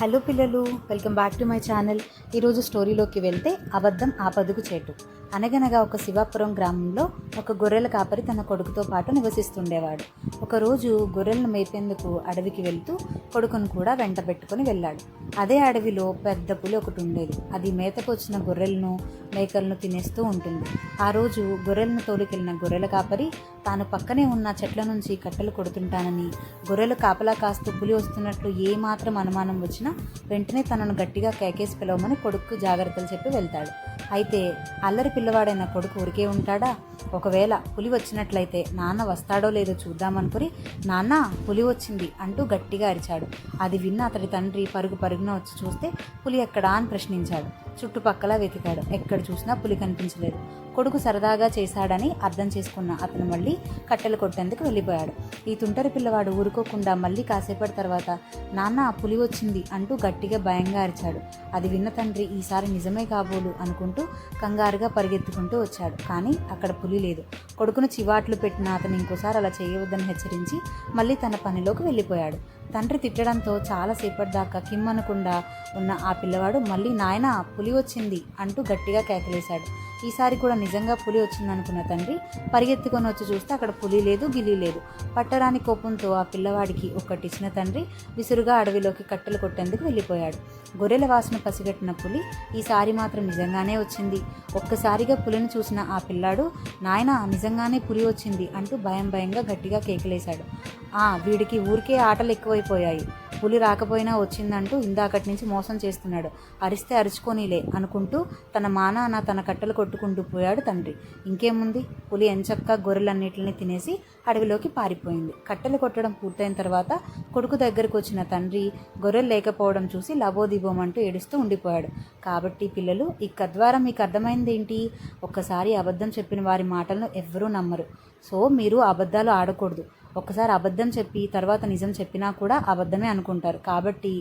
Hello పిల్లలు welcome back to my channel. ఈరోజు స్టోరీలోకి వెళ్తే అబద్ధం ఆపదుకు చేటు. అనగనగా ఒక శివాపురం గ్రామంలో ఒక గొర్రెల కాపరి తన కొడుకుతో పాటు నివసిస్తుండేవాడు. ఒకరోజు గొర్రెలను మేపేందుకు అడవికి వెళ్తూ కొడుకును కూడా వెంట పెట్టుకుని వెళ్ళాడు. అదే అడవిలో పెద్ద పులి ఒకటి ఉండేది. అది మేతకు వచ్చిన గొర్రెలను మేకలను తినేస్తూ ఉంటుంది. ఆ రోజు గొర్రెలను తోలుకెళ్ళిన గొర్రెల కాపరి తాను పక్కనే ఉన్న చెట్ల నుంచి కట్టెలు కొడుతుంటానని గొర్రెలు కాపలా కాస్తూ పులి వస్తున్నట్లు ఏ మాత్రం అనుమానం వచ్చినా వెంటనే తనను గట్టిగా కేకేసి పిలవమని కొడుకు జాగ్రత్తలు చెప్పి వెళ్తాడు. అయితే అల్లరి పిల్లవాడైన కొడుకు ఊరికే ఉంటాడా? ఒకవేళ పులి వచ్చినట్లయితే నాన్న వస్తాడో లేదో చూద్దామనుకుని నాన్న పులి వచ్చింది అంటూ గట్టిగా అరిచాడు. అది విన్న అతడి తండ్రి పరుగు పరుగున వచ్చి చూస్తే పులి ఎక్కడా అని ప్రశ్నించాడు. చుట్టుపక్కల వెతికాడు. ఎక్కడ చూసినా పులి కనిపించలేదు. కొడుకు సరదాగా చేశాడని అర్థం చేసుకున్న అతను మళ్ళీ కట్టెలు కొట్టేందుకు వెళ్ళిపోయాడు. ఈ తుంటరి పిల్లవాడు ఊరుకోకుండా మళ్ళీ కాసేపటి తర్వాత నాన్న పులి వచ్చింది అంటూ గట్టిగా భయంగా అరిచాడు. అది విన్న తండ్రి ఈసారి నిజమే కాబోలు అనుకుంటూ కంగారుగా పరిగెత్తుకుంటూ వచ్చాడు. కానీ అక్కడ పులి లేదు. కొడుకును చివాట్లు పెట్టిన అతను ఇంకోసారి అలా చేయవద్దని హెచ్చరించి మళ్ళీ తన పనిలోకి వెళ్ళిపోయాడు. తండ్రి తిట్టడంతో చాలాసేపటి దాకా కిమ్మనకుండా ఉన్న ఆ పిల్లవాడు మళ్ళీ నాయన పులి వచ్చింది అంటూ గట్టిగా కేకలేశాడు. ఈసారి కూడా నిజంగా పులి వచ్చిందనుకున్న తండ్రి పరిగెత్తుకొని వచ్చి చూస్తే అక్కడ పులి లేదు గిలి లేదు. పట్టరాని కోపంతో ఆ పిల్లవాడికి ఒక్కటిచ్చిన తండ్రి విసురుగా అడవిలోకి కట్టెలు కొట్టేందుకు వెళ్ళిపోయాడు. గొర్రెల వాసన పసిగట్టిన పులి ఈసారి మాత్రం నిజంగానే వచ్చింది. ఒక్కసారిగా పులిని చూసిన ఆ పిల్లాడు నాయన నిజంగానే పులి వచ్చింది అంటూ భయం భయంగా గట్టిగా కేకలేశాడు. ఆ వీడికి ఊరికే ఆటలు ఎక్కువ ఎక్కువైపోయాయి. పులి రాకపోయినా వచ్చిందంటూ ఇందాకటి నుంచి మోసం చేస్తున్నాడు. అరిస్తే అరుచుకోనీలే అనుకుంటూ తన మానాన తన కట్టెలు కొట్టుకుంటూ పోయాడు తండ్రి. ఇంకేముంది? పులి ఎంచక్క గొర్రెలన్నిటిని తినేసి అడవిలోకి పారిపోయింది. కట్టెలు కొట్టడం పూర్తయిన తర్వాత కొడుకు దగ్గరకు వచ్చిన తండ్రి గొర్రెలు లేకపోవడం చూసి లబోదిబోమంటూ ఏడుస్తూ ఉండిపోయాడు. కాబట్టి పిల్లలు ఈ కద్వారా మీకు అర్థమైంది ఏంటి? ఒక్కసారి అబద్ధం చెప్పిన వారి మాటలను ఎవ్వరూ నమ్మరు. సో మీరు అబద్ధాలు ఆడకూడదు. ఒక్కసారి అబద్ధం చెప్పి తర్వాత నిజం చెప్పినా కూడా అబద్ధమే అనుకుంటారు. కాబట్టి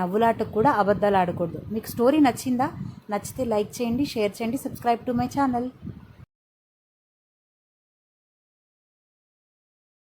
నవ్వులాటకు కూడా అబద్ధాలు ఆడకూడదు. మీకు స్టోరీ నచ్చిందా? నచ్చితే లైక్ చేయండి షేర్ చేయండి సబ్స్క్రైబ్ టు మై ఛానల్